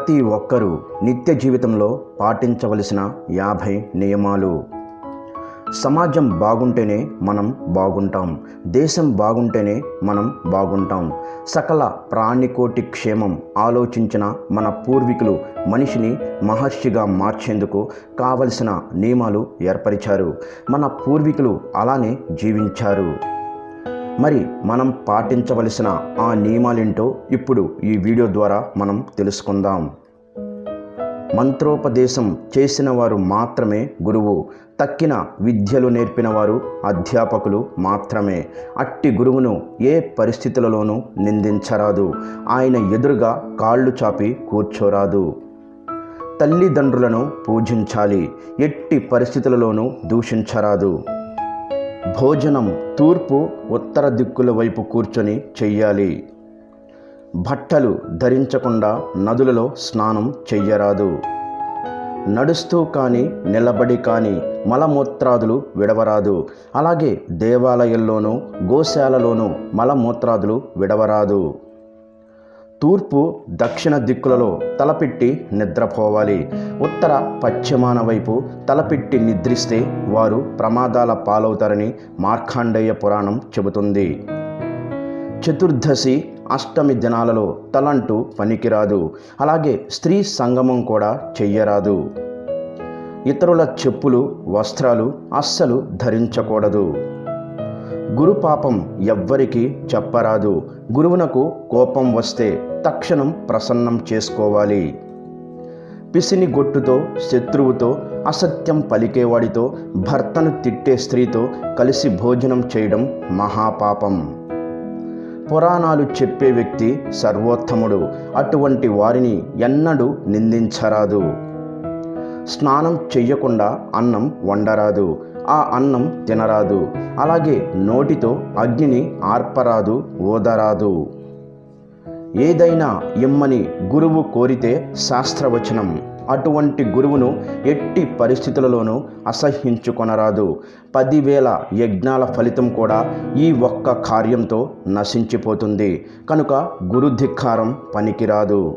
ప్రతి ఒక్కరూ నిత్య జీవితంలో పాటించవలసిన యాభై నియమాలు. సమాజం బాగుంటేనే మనం బాగుంటాం. దేశం బాగుంటేనే మనం బాగుంటాం. సకల ప్రాణికోటి క్షేమం ఆలోచించిన మన పూర్వీకులు మనిషిని మహర్షిగా మార్చేందుకు కావలసిన నియమాలు ఏర్పరిచారు. మన పూర్వీకులు అలానే జీవించారు. మరి మనం పాటించవలసిన ఆ నియమాలేంటో ఇప్పుడు ఈ వీడియో ద్వారా మనం తెలుసుకుందాం. మంత్రోపదేశం చేసిన వారు మాత్రమే గురువు తక్కిన విద్యలు నేర్పిన వారు అధ్యాపకులు మాత్రమే. అట్టి గురువును ఏ పరిస్థితులలోనూ నిందించరాదు. ఆయన ఎదురుగా కాళ్ళు చాపి కూర్చోరాదు. తల్లిదండ్రులను పూజించాలి. ఎట్టి పరిస్థితులలోనూ దూషించరాదు. భోజనం తూర్పు ఉత్తర దిక్కుల వైపు కూర్చొని చెయ్యాలి. బట్టలు ధరించకుండా నదులలో స్నానం చెయ్యరాదు. నడుస్తూ కానీ నిలబడి కానీ మలమూత్రాదులు విడవరాదు. అలాగే దేవాలయంలోనూ గోశాలలోనూ మలమూత్రాదులు విడవరాదు. తూర్పు దక్షిణ దిక్కులలో తలపెట్టి నిద్రపోవాలి. ఉత్తర పశ్చిమాన వైపు తలపెట్టి నిద్రిస్తే వారు ప్రమాదాల పాలవుతారని మార్కాండేయ పురాణం చెబుతుంది. చతుర్దశి అష్టమి దినాలలో తలంటూ పనికిరాదు. అలాగే స్త్రీ సంగమం కూడా చెయ్యరాదు. ఇతరుల చెప్పులు వస్త్రాలు అస్సలు ధరించకూడదు. గురు పాపం ఎవ్వరికీ చెప్పరాదు. గురువునకు కోపం వస్తే తక్షణం ప్రసన్నం చేసుకోవాలి. పిసిని గొట్టుతో శత్రువుతో అసత్యం పలికేవాడితో భర్తను తిట్టే స్త్రీతో కలిసి భోజనం చేయడం మహాపాపం. పురాణాలు చెప్పే వ్యక్తి సర్వోత్తముడు. అటువంటి వారిని ఎన్నడూ నిందించరాదు. స్నానం చెయ్యకుండా అన్నం వండరాదు. ఆ అన్నం తినరాదు. అలాగే నోటితో అగ్నిని ఆర్పరాదు ఓదరాదు. ఏదైనా ఇమ్మని గురువు కోరితే శాస్త్రవచనం. అటువంటి గురువును ఎట్టి పరిస్థితులలోనూ అసహ్యించుకొనరాదు. పదివేల యజ్ఞాల ఫలితం కూడా ఈ ఒక్క కార్యంతో నశించిపోతుంది. కనుక గురుధిక్కారం పనికిరాదు.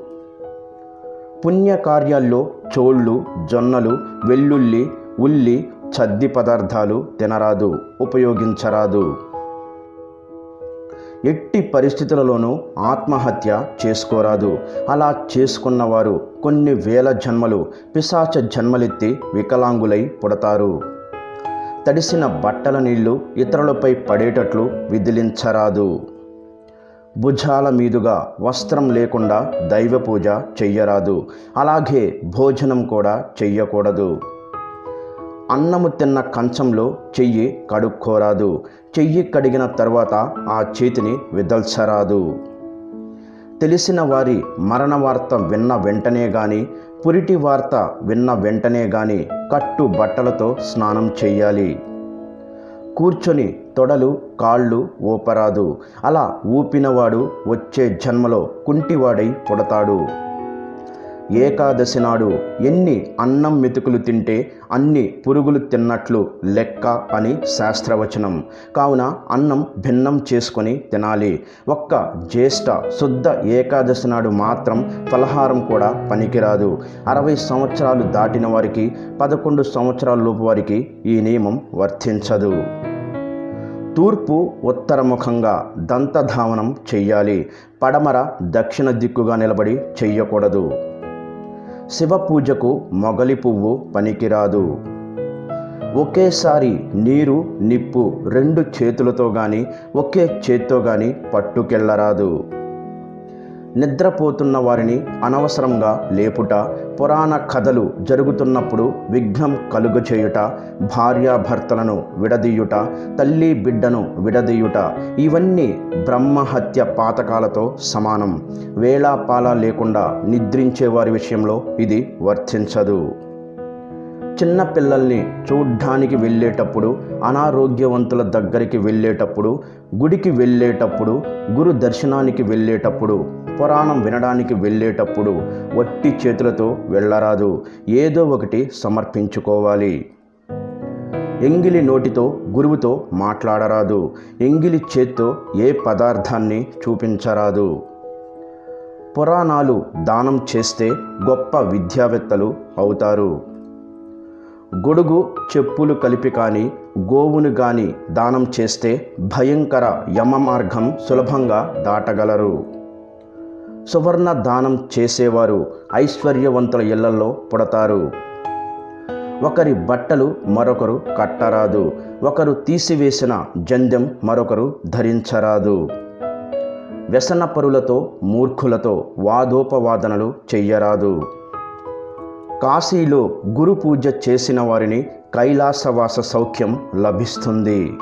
పుణ్యకార్యాల్లో చోళ్ళు జొన్నలు వెల్లుల్లి ఉల్లి చద్ది పదార్థాలు తినరాదు ఉపయోగించరాదు. ఎట్టి పరిస్థితులలోనూ ఆత్మహత్య చేసుకోరాదు. అలా చేసుకున్నవారు కొన్ని వేల జన్మలు పిశాచ జన్మలెత్తి వికలాంగులై పుడతారు. తడిసిన బట్టల నీళ్ళు ఇతరులపై పడేటట్లు విదిలించరాదు. భుజాల మీదుగా వస్త్రం లేకుండా దైవ పూజ చెయ్యరాదు. అలాగే భోజనం కూడా చెయ్యకూడదు. అన్నము తిన్న కంచంలో చెయ్యి కడుక్కోరాదు. చెయ్యి కడిగిన తర్వాత ఆ చేతిని విదల్చరాదు. తెలిసిన వారి మరణ వార్త విన్న వెంటనే గాని పురిటి వార్త విన్న వెంటనే గాని కట్టు బట్టలతో స్నానం చెయ్యాలి. కూర్చొని తొడలు కాళ్ళు ఊపరాదు. అలా ఊపినవాడు వచ్చే జన్మలో కుంటివాడై పుడతాడు. ఏకాదశి నాడు ఎన్ని అన్నం మెతుకులు తింటే అన్ని పురుగులు తిన్నట్లు లెక్క అని శాస్త్రవచనం. కావున అన్నం భిన్నం చేసుకొని తినాలి. ఒక్క జ్యేష్ఠ శుద్ధ ఏకాదశి నాడు మాత్రం ఫలహారం కూడా పనికిరాదు. అరవై సంవత్సరాలు దాటిన వారికి పదకొండు సంవత్సరాల లోపు వారికి ఈ నియమం వర్తించదు. తూర్పు ఉత్తరముఖంగా దంతధావనం చెయ్యాలి. పడమర దక్షిణ దిక్కుగా నిలబడి చెయ్యకూడదు. శివ పూజకు మొగలి పువ్వు పనికిరాదు. ఒకేసారి నీరు నిప్పు రెండు చేతులతో కానీ ఒకే చేత్తో కానీ పట్టుకెళ్ళరాదు నిద్రపోతున్న వారిని అనవసరంగా లేపుట పురాణ కథలు జరుగుతున్నప్పుడు విఘ్నం కలుగచేయుట భార్యాభర్తలను విడదీయుట తల్లి బిడ్డను విడదీయుట ఇవన్నీ బ్రహ్మహత్య పాతకాలతో సమానం. వేళాపాల లేకుండా నిద్రించే వారి విషయంలో ఇది వర్తించదు. చిన్న పిల్లల్ని చూడ్డానికి వెళ్ళేటప్పుడు అనారోగ్యవంతుల దగ్గరికి వెళ్ళేటప్పుడు గుడికి వెళ్ళేటప్పుడు గురు దర్శనానికి వెళ్ళేటప్పుడు పురాణం వినడానికి వెళ్ళేటప్పుడు వట్టి చేతులతో వెళ్ళరాదు. ఏదో ఒకటి సమర్పించుకోవాలి. ఎంగిలి నోటితో గురువుతో మాట్లాడరాదు. ఎంగిలి చేత్తో ఏ పదార్థాన్ని చూపించరాదు. పురాణాలు దానం చేస్తే గొప్ప విద్యావేత్తలు అవుతారు. గొడుగు చెప్పులు కలిపి కానీ గోవును కానీ దానం చేస్తే భయంకర యమ మార్గం సులభంగా దాటగలరు. సువర్ణ దానం చేసేవారు ఐశ్వర్యవంతుల ఇళ్ళలో పుడతారు. ఒకరి బట్టలు మరొకరు కట్టరాదు. ఒకరు తీసివేసిన జందెం మరొకరు ధరించరాదు. వ్యసనపరులతో మూర్ఖులతో వాదోపవాదనలు చెయ్యరాదు. కాశీలో గురు పూజ చేసిన వారిని కైలాసవాస సౌఖ్యం లభిస్తుంది.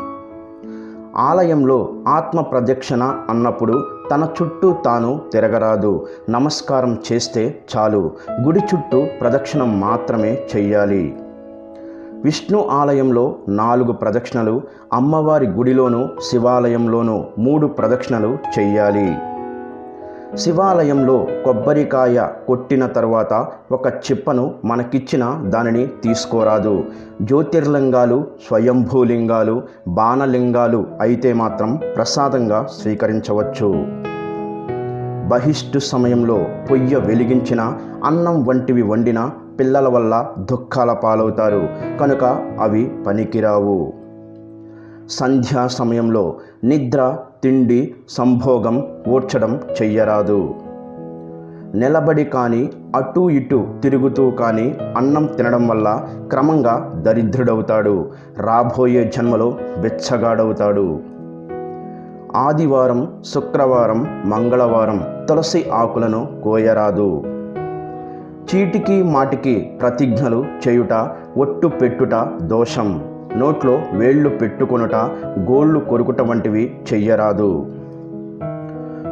ఆలయంలో ఆత్మ ప్రదక్షిణ అన్నప్పుడు తన చుట్టూ తాను తిరగరాదు. నమస్కారం చేస్తే చాలు. గుడి చుట్టూ ప్రదక్షిణం మాత్రమే చెయ్యాలి. విష్ణు ఆలయంలో నాలుగు ప్రదక్షిణలు అమ్మవారి గుడిలోనూ శివాలయంలోనూ మూడు ప్రదక్షిణలు చెయ్యాలి. శివాలయంలో కొబ్బరికాయ కొట్టిన తర్వాత ఒక చిప్పను మనకిచ్చిన దానిని తీసుకోరాదు. జ్యోతిర్లింగాలు స్వయంభూలింగాలు బాణలింగాలు అయితే మాత్రం ప్రసాదంగా స్వీకరించవచ్చు. బహిష్టు సమయంలో పొయ్య వెలిగించిన అన్నం వంటివి వండిన పిల్లల వల్ల దుఃఖాల పాలవుతారు. కనుక అవి పనికిరావు. సంధ్యా సమయంలో నిద్ర తిండి సంభోగం ఊడ్చడం చెయ్యరాదు. నిలబడి కానీ అటు ఇటు తిరుగుతూ కానీ అన్నం తినడం వల్ల క్రమంగా దరిద్రుడవుతాడు. రాబోయే జన్మలో బెచ్చగాడవుతాడు ఆదివారం శుక్రవారం మంగళవారం తులసి ఆకులను కోయరాదు. చీటికి మాటికి ప్రతిజ్ఞలు చేయుట ఒట్టు పెట్టుట దోషం. నోట్లో వేళ్ళు పెట్టుకొనుట గోళ్ళు కొరుకుట వంటివి చెయ్యరాదు.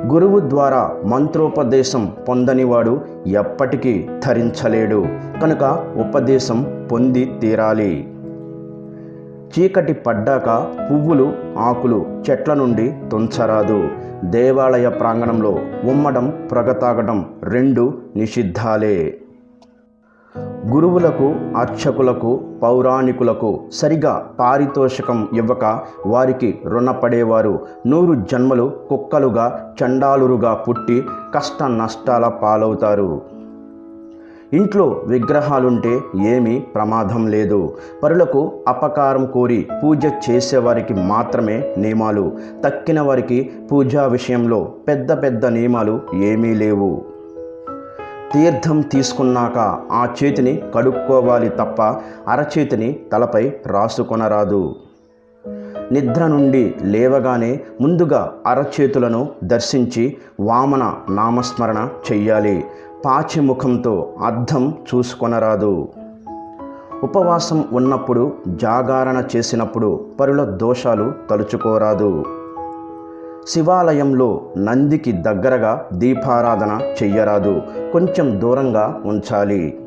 గురువు ద్వారా మంత్రోపదేశం పొందనివాడు ఎప్పటికీ ధరించలేడు. కనుక ఉపదేశం పొంది తీరాలి. చీకటి పడ్డాక పువ్వులు ఆకులు చెట్ల నుండి తుంచరాదు. దేవాలయ ప్రాంగణంలో ఉమ్మడం ప్రగతాగడం రెండు నిషిద్ధాలే. గురువులకు అర్చకులకు పౌరాణికులకు సరిగా పారితోషికం ఇవ్వక వారికి రుణపడేవారు. నూరు జన్మలు కుక్కలుగా చండాలురుగా పుట్టి కష్ట నష్టాల పాలవుతారు. ఇంట్లో విగ్రహాలుంటే ఏమీ ప్రమాదం లేదు. పరులకు అపకారం కోరి పూజ చేసేవారికి మాత్రమే నియమాలు. తక్కిన వారికి పూజా విషయంలో పెద్ద పెద్ద నియమాలు ఏమీ లేవు. తీర్థం తీసుకున్నాక ఆ చేతిని కడుక్కోవాలి తప్ప అరచేతిని తలపై రాసుకొనరాదు. నిద్ర నుండి లేవగానే ముందుగా అరచేతులను దర్శించి వామన నామస్మరణ చెయ్యాలి. పాచిముఖంతో అర్థం చూసుకొనరాదు. ఉపవాసం ఉన్నప్పుడు జాగారణ చేసినప్పుడు పరుల దోషాలు తలుచుకోరాదు. శివాలయంలో నందికి దగ్గరగా దీపారాధన చెయ్యరాదు. కొంచెం దూరంగా ఉంచాలి.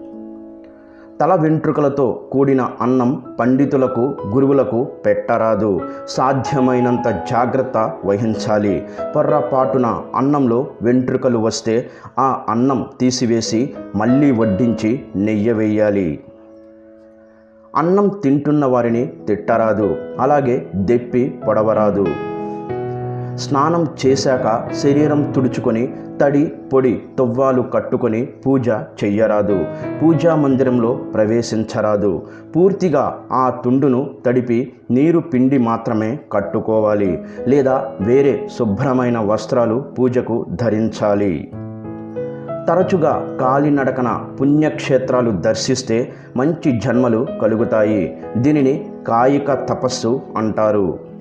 తల వెంట్రుకలతో కూడిన అన్నం పండితులకు గురువులకు పెట్టరాదు. సాధ్యమైనంత జాగ్రత్త వహించాలి. పొర్రపాటున అన్నంలో వెంట్రుకలు వస్తే ఆ అన్నం తీసివేసి మళ్ళీ వడ్డించి నెయ్యి వేయాలి. అన్నం తింటున్న వారిని తిట్టరాదు. అలాగే దెప్పి పొడవరాదు. స్నానం చేశాక శరీరం తుడుచుకొని తడి పొడి తువ్వాలు కట్టుకొని పూజ చెయ్యరాదు. పూజా మందిరంలో ప్రవేశించరాదు. పూర్తిగా ఆ తుండును తడిపి నీరు పిండి మాత్రమే కట్టుకోవాలి లేదా వేరే శుభ్రమైన వస్త్రాలు పూజకు ధరించాలి. తరచుగా కాలినడకన పుణ్యక్షేత్రాలు దర్శిస్తే మంచి జన్మలు కలుగుతాయి. దీనిని కాయిక తపస్సు అంటారు.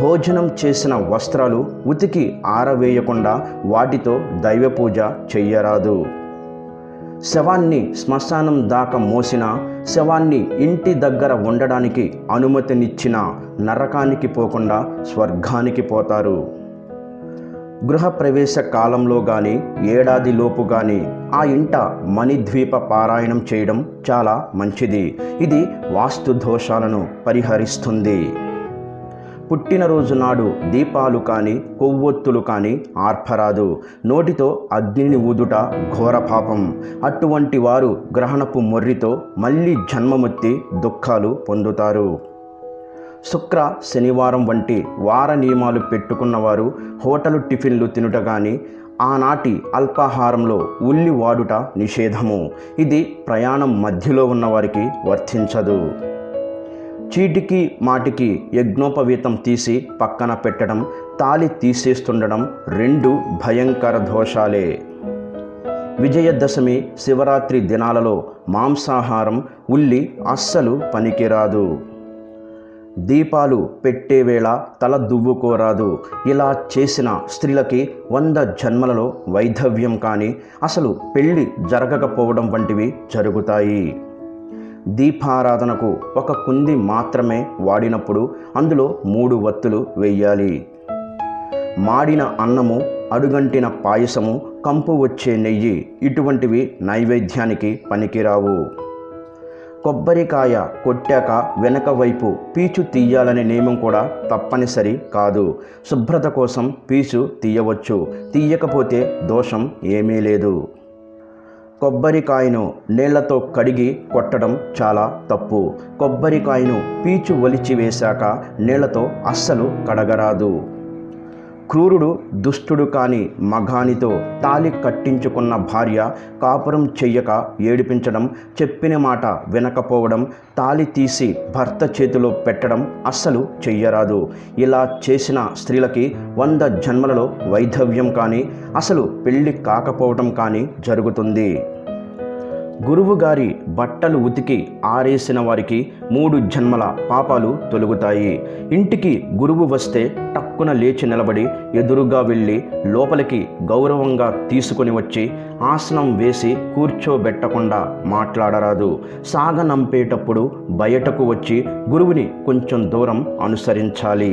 భోజనం చేసిన వస్త్రాలు ఉతికి ఆరవేయకుండా వాటితో దైవ పూజ చెయ్యరాదు. శవాన్ని శ్మశానం దాకా మోసిన శవాన్ని ఇంటి దగ్గర ఉండడానికి అనుమతినిచ్చిన నరకానికి పోకుండా స్వర్గానికి పోతారు. గృహప్రవేశ కాలంలో కానీ ఏడాదిలోపు కానీ ఆ ఇంట మణిద్వీప పారాయణం చేయడం చాలా మంచిది. ఇది వాస్తు దోషాలను పరిహరిస్తుంది. పుట్టినరోజు నాడు దీపాలు కానీ కొవ్వొత్తులు కానీ ఆర్పరాదు. నోటితో అగ్నిని ఊదుట ఘోర పాపం. అటువంటి వారు గ్రహణపు మొర్రితో మళ్ళీ జన్మమెత్తి దుఃఖాలు పొందుతారు. శుక్ర శనివారం వంటి వార నియమాలు పెట్టుకున్నవారు హోటలు టిఫిన్లు తినుట కానీ ఆనాటి అల్పాహారంలో ఉల్లి వాడుట నిషేధము. ఇది ప్రయాణం మధ్యలో ఉన్నవారికి వర్తించదు. చీటికి మాటికి యజ్ఞోపవీతం తీసి పక్కన పెట్టడం తాలి తీసేస్తుండడం రెండు భయంకర దోషాలే. విజయదశమి శివరాత్రి దినాలలో మాంసాహారం ఉల్లి అస్సలు పనికిరాదు. దీపాలు పెట్టే వేళ తల దువ్వుకోరాదు. ఇలా చేసిన స్త్రీలకి వంద జన్మలలో వైధవ్యం కానీ అసలు పెళ్ళి జరగకపోవడం వంటివి జరుగుతాయి. దీపారాధనకు ఒక కుంది మాత్రమే వాడినప్పుడు అందులో మూడు వత్తులు వెయ్యాలి మాడిన అన్నము అడుగంటిన పాయసము కంపు వచ్చే నెయ్యి ఇటువంటివి నైవేద్యానికి పనికిరావు. కొబ్బరికాయ కొట్టాక వెనక వైపు పీచు తీయాలనే నియమం కూడా తప్పనిసరి కాదు. శుభ్రత కోసం పీచు తీయవచ్చు. తీయకపోతే దోషం ఏమీ లేదు. కొబ్బరికాయను నీళ్ళతో కడిగి కొట్టడం చాలా తప్పు. కొబ్బరికాయను పీచు ఒలిచి వేశాక నీళ్ళతో అస్సలు కడగరాదు. క్రూరుడు దుష్టుడు కాని మఘానితో తాలి కట్టించుకున్న భార్య కాపురం చెయ్యక ఏడిపించడం చెప్పిన మాట వినకపోవడం తాలి తీసి భర్త చేతిలో పెట్టడం అస్సలు చెయ్యరాదు. ఇలా చేసిన స్త్రీలకి వంద జన్మలలో వైధవ్యం కానీ అసలు పెళ్ళి కాకపోవడం కానీ జరుగుతుంది. గురువు గారి బట్టలు ఉతికి ఆరేసిన వారికి మూడు జన్మల పాపాలు తొలుగుతాయి. ఇంటికి గురువు వస్తే టక్కున లేచి నిలబడి ఎదురుగా వెళ్ళి లోపలికి గౌరవంగా తీసుకొని వచ్చి ఆసనం వేసి కూర్చోబెట్టకుండా మాట్లాడరాదు. సాగనంపేటప్పుడు బయటకు వచ్చి గురువుని కొంచెం దూరం అనుసరించాలి.